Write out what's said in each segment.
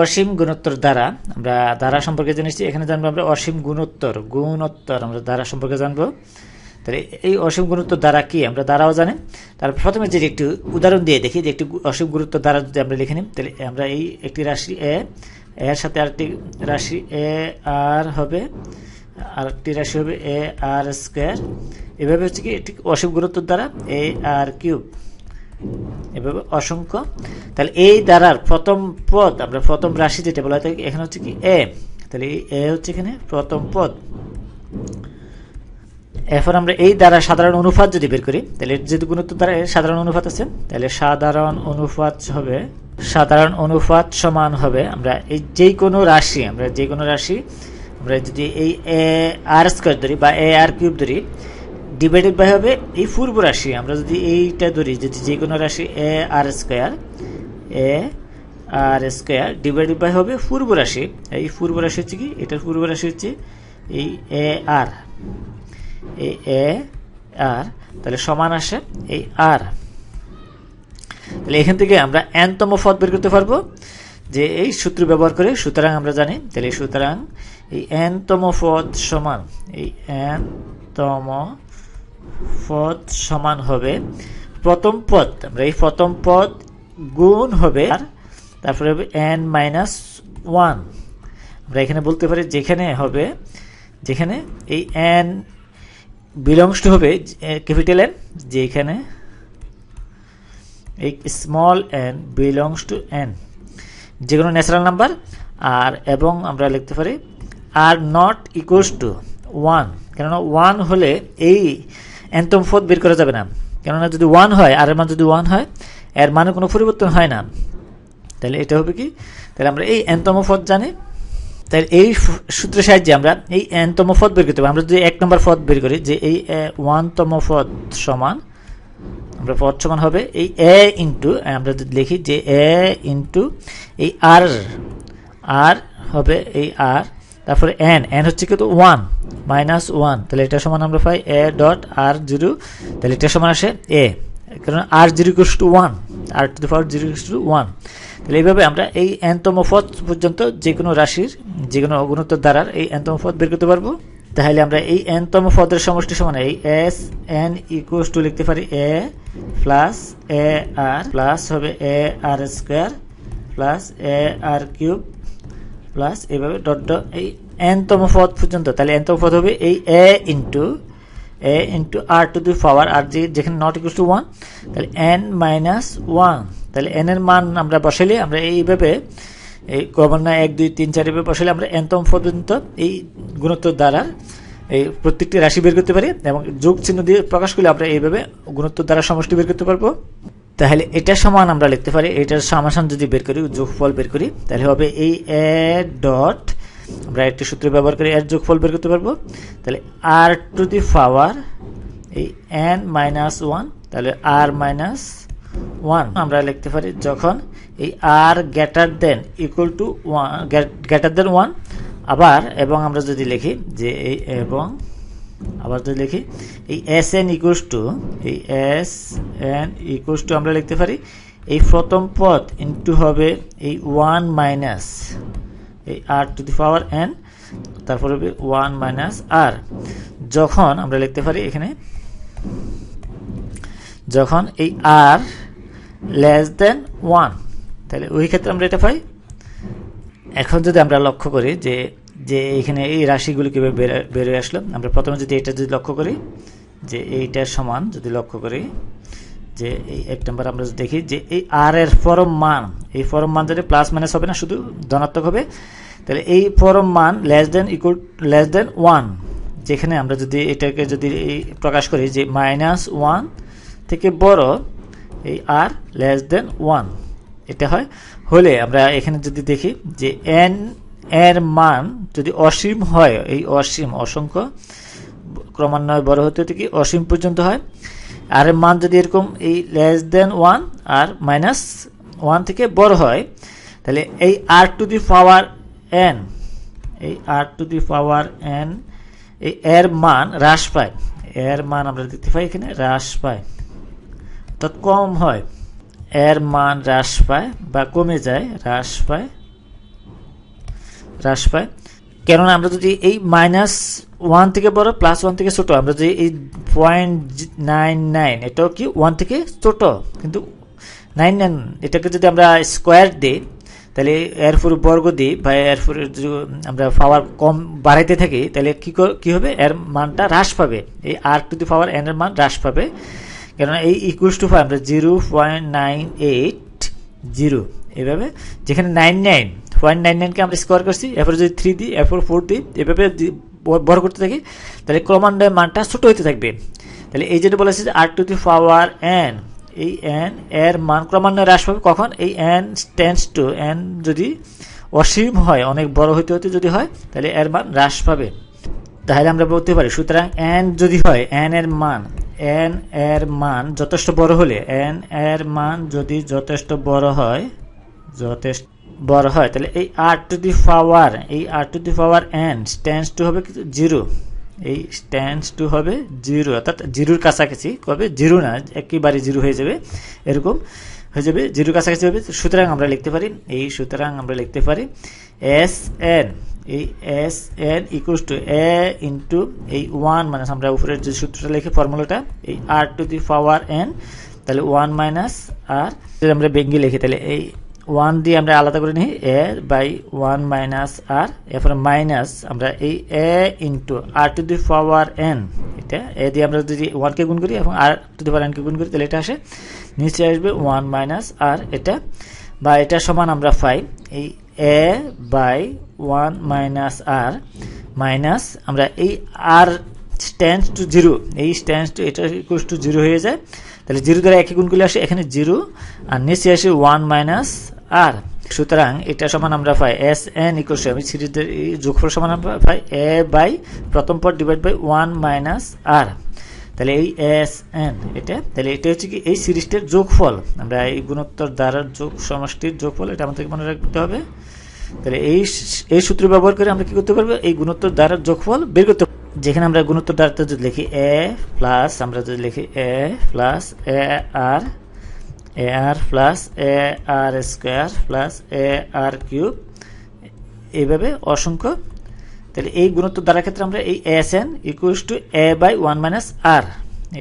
অসীম গুণোত্তর দ্বারা, আমরা দ্বারা সম্পর্কে জেনেছি, এখানে জানব আমরা অসীম গুণোত্তর গুণোত্তর আমরা দ্বারা সম্পর্কে জানব। তাহলে এই অসীম গুণোত্তর দ্বারা কি আমরা দ্বারাও জানি? তারপর প্রথমে যদি একটি উদাহরণ দিয়ে দেখি যে একটি অসীম গুরুত্ব দ্বারা যদি আমরা লিখে নিই, তাহলে আমরা এই একটি রাশি এ এর সাথে আরেকটি রাশি এ আর হবে, আরেকটি রাশি হবে এ আর স্কোয়ার। এভাবে হচ্ছে কি একটি অসীম গুরুত্ব দ্বারা এ আর কিউব। এভাবে অসংখ্য। তাহলে এই দ্বারার প্রথম পদ, আমরা প্রথম রাশি যেটা বলা হয়, এখানে হচ্ছে কি এ তাহলে এই এ হচ্ছে এখানে প্রথম পদ। এরপর আমরা এই দ্বারা সাধারণ অনুপাত যদি বের করি, তাহলে যেহেতু গুণত্ব দ্বারা সাধারণ অনুপাত আছে, তাহলে সাধারণ অনুপাত হবে, সাধারণ অনুপাত সমান হবে, আমরা এই যে কোনো রাশি, আমরা যে কোনো রাশি, আমরা যদি এই এ আর স্কোয়ার ধরি বা এ আর কিউব ধরি ডিভাইডেড বাই হবে এই পূর্ব রাশি। আমরা যদি এইটা ধরি যদি যে কোনো রাশি a r square a r square divided by হবে পূর্ব রাশি। এই পূর্ব রাশি হচ্ছে কি? এটার পূর্ব রাশি হচ্ছে এই এ আর এই এ আর তাহলে সমান আসে এই আর তাহলে এখান থেকে আমরা এনতম পদ বের করতে পারব, যে এই সূত্র ব্যবহার করে সুতরাং আমরা জানি, তাহলে সুতরাং এই এনতম পদ সমান, এই এনতম পদ সমান হবে, প্রথম পদ, আমরা এই প্রথম পদ গুণ হবে, আর তারপরে হবে এন মাইনাস ওয়ান আমরা এখানে বলতে পারি যেখানে হবে, যেখানে এই এন বিলংস টু হবে ক্যাপিটাল এন যেখানে এই small n belongs to n যে কোনো ন্যাচারাল নাম্বার আর এবং আমরা লিখতে পারি r not equals to one কেননা ওয়ান হলে এই এনতম পদ বের করা যাবে না। কেননা যদি ওয়ান হয় আর এর মান যদি ওয়ান হয়, এর মানে কোনো পরিবর্তন হয় না। তাহলে এটা হবে কি? তাহলে আমরা এই এনতম পদ জানি। তাহলে এই সূত্রের সাহায্যে আমরা এই এনতম পদ বের করতে পারি। আমরা যদি এক নম্বর পদ বের করি, যে এই ওয়ানতম পদ সমান, আমরা পদ সমান হবে এই এ ইন্টু আমরা যদি লিখি যে এ ইন্টু এই আর আর হবে এই আর তারপরে এন এন হচ্ছে কিন্তু ওয়ান মাইনাস ওয়ান তাহলে এটা সমান আমরা পাই এ ডট আর জিরো তাহলে এটা সমান আসে এ কারণ r zero equals to one r to the power zero equals to one তাহলে এইভাবে আমরা এই এনতম পদ পর্যন্ত যে কোনো রাশির, যে কোনো গুণোত্তর দ্বারার এই এনতম পদ বের করতে পারব। তাহলে আমরা এই এনতম পদের সমষ্টি সমান এই এস এন ইকুয়াস টু লিখতে পারি এ প্লাস এ আর প্লাস হবে a r square plus a r cube plus এইভাবে ডট ডট এই এনতম পদ পর্যন্ত, তাহলে এনতম পদ হবে এই a into a into r to the power r যে যেখানে নট ইকুয়াল টু ওয়ান তাহলে এন মাইনাস ওয়ান তাহলে এন এর মান আমরা বসাইলে আমরা এইভাবে এই ক্রমান্বয়ে এক, দুই, তিন, চার এভাবে বসাইলে আমরা এনতম পর্যন্ত এই গুণোত্তর দ্বারা এই প্রত্যেকটি রাশি বের করতে পারি এবং যোগ চিহ্ন দিয়ে প্রকাশ করলে আমরা এইভাবে গুণোত্তর দ্বারা সমষ্টি বের করতে পারব। তাহলে এটা সমান আমরা লিখতে পারি, এটার সমাসান যদি বের করি, যোগফল বের করি, তাহলে হবে এই এ ডট আমরা একটি সূত্র ব্যবহার করে এর যোগফল বের করতে পারব। তাহলে আর টু দি পাওয়ার এই এন মাইনাস ওয়ান তাহলে আর মাইনাস ওয়ান আমরা লিখতে পারি যখন এই r greater than equal to one greater than one আবার এবং আমরা যদি লিখি যে এই এবং আবার যদি লিখি, এই এস এন ইকুয়াস টু এই এস এন ইকুয়াস টু আমরা লিখতে পারি, এই প্রথম পদ ইন্টু হবে এই ওয়ান মাইনাস এই r to the power N তারপর হবে ওয়ান মাইনাস আর যখন আমরা লিখতে পারি এখানে, যখন এই আর লেস দেন ওয়ান তাহলে ওই ক্ষেত্রে আমরা এটা পাই। এখন যদি আমরা লক্ষ্য করি যে যে এখানে এই রাশিগুলি কীভাবে বের- বেরোয় আসলো? আমরা প্রথমে যদি এটা যদি লক্ষ্য করি, যে এইটার সমান যদি লক্ষ্য করি, যে এই এক নম্বর আমরা দেখি, যে এই আর এর পরম মান, এই পরম মান যদি প্লাস মাইনাস হবে না, শুধু ধনাত্মক হবে, তাহলে এই পরম মান less than equal less than one যেখানে আমরা যদি এটাকে যদি এই প্রকাশ করি, যে মাইনাস ওয়ান থেকে বড়, এই আর লেস দেন ওয়ান এটা হয়। হলে আমরা এখানে যদি দেখি, যে এন এর মান যদি অসীম হয়, এই অসীম অসংখ্য, ক্রমান্বয়ে বড় হতে হতে কি অসীম পর্যন্ত হয়? আর এর মান যদি এরকম এই লেস দেন ওয়ান আর মাইনাস ওয়ান থেকে বড় হয়, তাহলে এই r to the power n এই r to the power n এই এর মান হ্রাস পায়। এর মান আমরা দেখতে পাই এখানে, হ্রাস পায়। অর্থাৎ কম হয়। এর মান হ্রাস পায় বা কমে যায়, হ্রাস পায়। হ্রাস পায়। কেননা আমরা যদি এই মাইনাস ওয়ান থেকে বড় প্লাস ওয়ান থেকে ছোট, আমরা যদি এই পয়েন্ট নাইন নাইন এটাও কি ওয়ান থেকে ছোট? কিন্তু নাইন নাইন এটাকে যদি আমরা স্কোয়ার দিই, তাহলে এর ফুর বর্গ দিই বা এর ফুর আমরা পাওয়ার কম বাড়াইতে থাকি, তাহলে কী কী হবে? এর মানটা হ্রাস পাবে। এই r to the power N এর মান হ্রাস পাবে। কেননা এই ইকুয়ালস টু ফাইভ আমরা zero point nine eight zero এভাবে যেখানে নাইন নাইন পয়েন্ট নাইন নাইনকে আমরা স্কোয়ার করছি, এরপরে যদি থ্রি দিই, এরপর ফোর দিই, এভাবে বড় করতে থাকি, তাহলে ক্রমান্বয়ে মানটা ছোটো হতে থাকবে। তাহলে এই যেটা বলেছে যে r to the power n এই এন এর মান ক্রমান্বয়ে হ্রাস পাবে। কখন? এই এন টেন্স টু এন যদি অসীম হয়, অনেক বড় হইতে হতে যদি হয়, তাহলে এর মান হ্রাস পাবে। তাহলে আমরা বলতে পারি, সুতরাং এন যদি হয় এন এর মান এন এর মান যথেষ্ট বড় হলে এন এর মান যদি যথেষ্ট বড় হয়, যথেষ্ট বড় হয়। তাহলে এই আর টু দি পাওয়ার এই r to the power n tends to হবে জিরো এই স্ট্যান্স টু হবে জিরো অর্থাৎ জিরোর কাছাকাছি, কবে? জিরো না, একেবারে জিরো হয়ে যাবে, এরকম হয়ে যাবে জিরোর কাছাকাছি হবে। সুতরাং আমরা লিখতে পারি, এই সুতরাং আমরা লিখতে পারি এস এন এই S n equals to a into এই ওয়ান মাইনাস আমরা উপরের যে সূত্রটা লিখি, ফর্মুলাটা, এই r to the power n তাহলে ওয়ান মাইনাস আর আমরা বেঙ্গি লিখি, তাহলে এই ওয়ান দিয়ে আমরা আলাদা করে নিই a by one minus r এরপরে মাইনাস আমরা এই a into r to the power n এটা এ দিয়ে আমরা যদি ওয়ানকে গুণ করি এবং আর টু দি পাওয়ার এনকে গুণ করি, তাহলে এটা আসে, নিচে আসবে ওয়ান মাইনাস আর এটা বা এটা সমান আমরা পাই, এই a by one minus r minus আমরা এই আর স্ট্যান্ড টু জিরো এই স্ট্যান্ড টু এটা ইকুয়াল টু জিরো হয়ে যায়, তাহলে জিরো দ্বারা একই গুণ করলে আসে এখানে জিরো আর নিচে আসে ওয়ান মাইনাস আর, সুতরাং এটা সমান আমরা পাই এস এন ইকুয়াল আমি সিরিজের যোগফল সমান আমরা পাই এ বাই প্রথম পর divide by one minus r তাহলে এই এস এন এটা, তাহলে এটা হচ্ছে কি এই সিরিজটার যোগফল। আমরা এই গুণোত্তর দ্বারার যোগ, সমষ্টির যোগফল, এটা আমাদেরকে মনে রাখতে হবে। তাহলে এই এই সূত্র ব্যবহার করে আমরা কি করতে পারব? এই গুণোত্তর দ্বারার যোগফল বের করতে যেখানে আমরা গুণোত্তর দ্বারাতে যদি লিখি এ প্লাস আমরা যদি লিখি a plus a r a r plus a r square plus a r cube এইভাবে অসংখ্য। তাহলে এই গুণত্ব দ্বারা ক্ষেত্রে আমরা এই S n equals to a by one minus r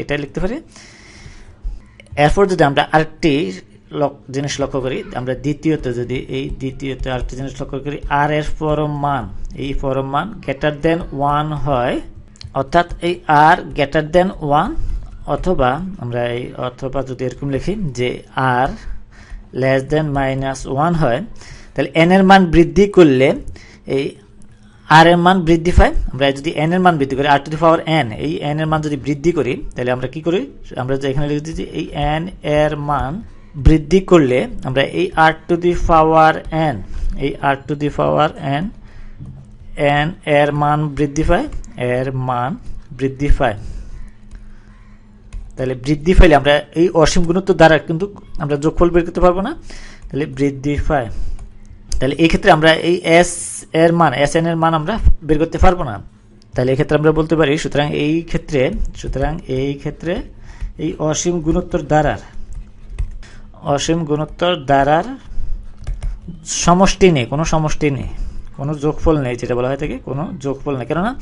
এটা লিখতে পারি। এরপর যদি আমরা আরেকটি জিনিস লক্ষ্য করি, আমরা দ্বিতীয়ত যদি এই দ্বিতীয়ত আরেকটি জিনিস লক্ষ্য করি আর এর পরম মান। এই পরম মান গ্রেটার দেন ওয়ান হয়, অর্থাৎ এই আর গ্রেটার দেন ওয়ান অথবা আমরা এই অথবা যদি এরকম লিখি যে r less than minus one হয়, তাহলে এন এর মান বৃদ্ধি করলে এই আর এর মান বৃদ্ধি পায়। আমরা যদি এন এর মান বৃদ্ধি করি r to the power n এই এন এর মান যদি বৃদ্ধি করি, তাহলে আমরা কি করি? আমরা এখানে লিখে দিচ্ছি এই এন এর মান বৃদ্ধি করলে আমরা এই r to the power n এই r to the power n n এর মান বৃদ্ধি পায়, এর মান বৃদ্ধি পায়। তাহলে বৃদ্ধি পাইলে আমরা এই অসীম গুণত্ব দ্বারা কিন্তু আমরা যোগফল বের করতে পারব না। তাহলে বৃদ্ধি পায়। তাহলে এই ক্ষেত্রে আমরা এই এস এর মান এস এন এর মান আমরা বের করতে পারব না। তাহলে এই ক্ষেত্রে আমরা বলতে পারি, সুতরাং এই ক্ষেত্রে, সুতরাং এই ক্ষেত্রে এই অসীম গুণোত্তর দ্বারার, অসীম গুণোত্তর দ্বারার সমষ্টি নেই, কোনো সমষ্টি নেই, কোনো যোগফল নেই, যেটা বলা হয় থাকে কোনো যোগফল নেই। কেননা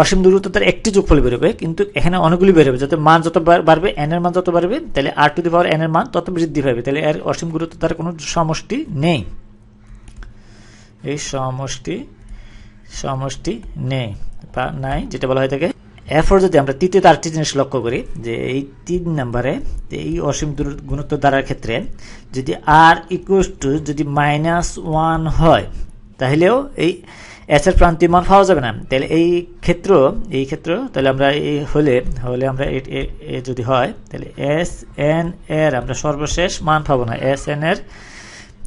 অসীম দূরত্ব তার একটি যোগফল বেরোবে, কিন্তু এখানে অনেকগুলি বেরোবে। যাতে মান যত বাড়বে এন এর মান যত বাড়বে, তাহলে আর টু দি পাওয়ার এন এর মান তত বৃদ্ধি পাবে, তাহলে এর অসীম গুরুত্ব তার কোনো সমষ্টি নেই। এই সমষ্টি সমষ্টি নেই, বা নাই, যেটা বলা হয় থাকে এরপর যদি আমরা তৃতীয় আরেকটি জিনিস লক্ষ্য করি, যে এই তিন নাম্বারে এই অসীম গুণত্ব দ্বারার ক্ষেত্রে যদি আর ইকুয়াস টু যদি মাইনাস ওয়ান হয়, তাহলেও এই এস এর প্রান্তীয় মান পাওয়া যাবে না। তাহলে এই ক্ষেত্র এই ক্ষেত্র, তাহলে আমরা এই হলে হলে আমরা এ যদি হয়, তাহলে এস, এন, এর আমরা সর্বশেষ মান পাবো না। এস, এন, এর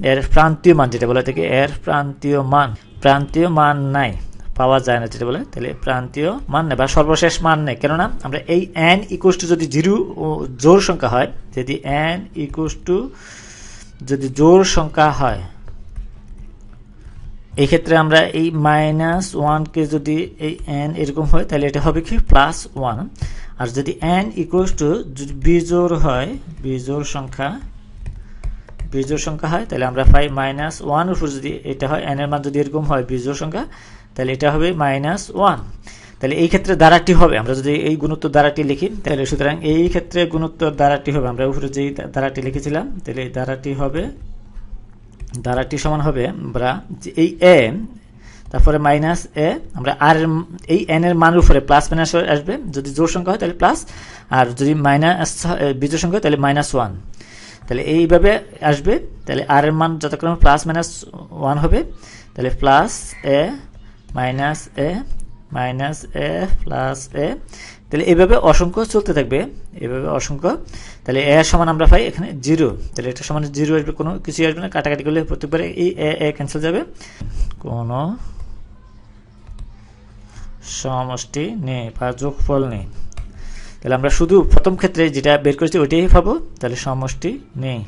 এর প্রান্তীয় মান যেটা বলে থেকে, এর প্রান্তীয় মান। প্রান্তীয় মান নাই, পাওয়া যায় না যেটা বলে, তাহলে প্রান্তীয় মান নেই বা সর্বশেষ মান নেই। কেননা আমরা এই এন ইকুয়াস টু যদি জিরো জোর সংখ্যা হয়, যদি এন ইকুয়াস টু যদি জোর সংখ্যা হয় এই ক্ষেত্রে আমরা এই মাইনাস ওয়ানকে যদি এই এন এরকম হয়, তাহলে এটা হবে কি? প্লাস ওয়ান আর যদি এন ইকুয়াস টু বিজোর হয় বিজোর সংখ্যা, বিজোড় সংখ্যা হয়, তাহলে আমরা পাই মাইনাস ওয়ান উপর যদি এটা হয় এন এর মান যদি এরকম হয়, বিজোড় সংখ্যা, তাহলে এটা হবে মাইনাস ওয়ান তাহলে এই ক্ষেত্রে দ্বারাটি হবে। আমরা যদি এই গুণোত্তর দ্বারাটি লিখি, তাহলে সুতরাং এই ক্ষেত্রে গুণোত্তর দ্বারাটি হবে। আমরা উপরে যেই দ্বারাটি লিখেছিলাম, তাহলে এই দ্বারাটি হবে দ্বারাটি সমান হবে, আমরা এই এ তারপরে মাইনাস এ আমরা আর এই এন এর মান উপরে প্লাস মাইনাস আসবে। যদি জোর সংখ্যা হয়, তাহলে প্লাস আর যদি মাইনাস বিজোড় সংখ্যা হয়, তাহলে মাইনাস ওয়ান তাহলে এইভাবে আসবে, তাহলে আর এর মান যতক্ষণ প্লাস মাইনাস ওয়ান হবে। তাহলে plus a minus a minus a plus a তাহলে এইভাবে অসংখ্য চলতে থাকবে এইভাবে অসংখ্য। তাহলে এ সমান আমরা পাই এখানে জিরো। তাহলে এটা সমান জিরো আসবে, কোনো কিছুই আসবে না, কাটাকাটি করলে প্রত্যেকবারে এই এ এ ক্যান্সেল যাবে। কোনো সমষ্টি নেই, বা যোগফল নেই। তাহলে আমরা শুধু প্রথম ক্ষেত্রে যেটা বের করেছি ওইটাই পাবো, তাহলে সমষ্টি নেই।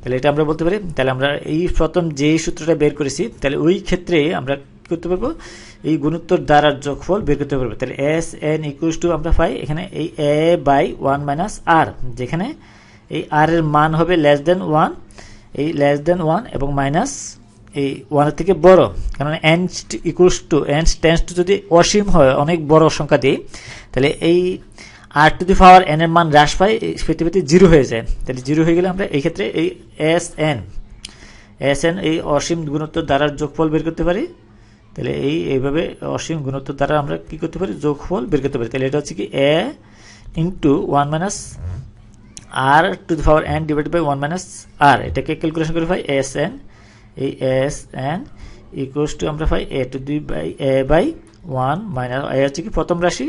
তাহলে এটা আমরা বলতে পারি, তাহলে আমরা এই প্রথম যেই সূত্রটা বের করেছি, তাহলে ওই ক্ষেত্রে আমরা করতে পারব? এই গুণোত্তর দ্বারার যোগফল বের করতে পারবে। তাহলে এস এন ইকুয়ালস টু আমরা পাই এখানে এই এ বাই ওয়ান মাইনাস আর যেখানে এই আর এর মান হবে লেস দেন ওয়ান এই লেস দেন ওয়ান এবং মাইনাস এই ওয়ানের থেকে বড়। কারণ n equals to n tends to যদি অসীম হয়, অনেক বড় সংখ্যা দিই তাহলে এই r to the power N এর মান হ্রাস পায় পেতে জিরো হয়ে যায়। তাহলে জিরো হয়ে গেলে আমরা এই ক্ষেত্রে এই এস এন এস এন এই অসীম গুণোত্তর দ্বারার যোগফল বের করতে পারি। তাহলে এই, এইভাবে অসীম ঘনত্ব দ্বারা আমরা কি করতে পারি? যোগফল বের করতে পারি। তাহলে এটা হচ্ছে কি a into one minus r to the power n divide by one minus r এটাকে ক্যালকুলেশন করে পাই এস এন এই এস এন ইকুয়ালস টু আমরা পাই a to the by a by one minus a হচ্ছে কি প্রথম রাশি।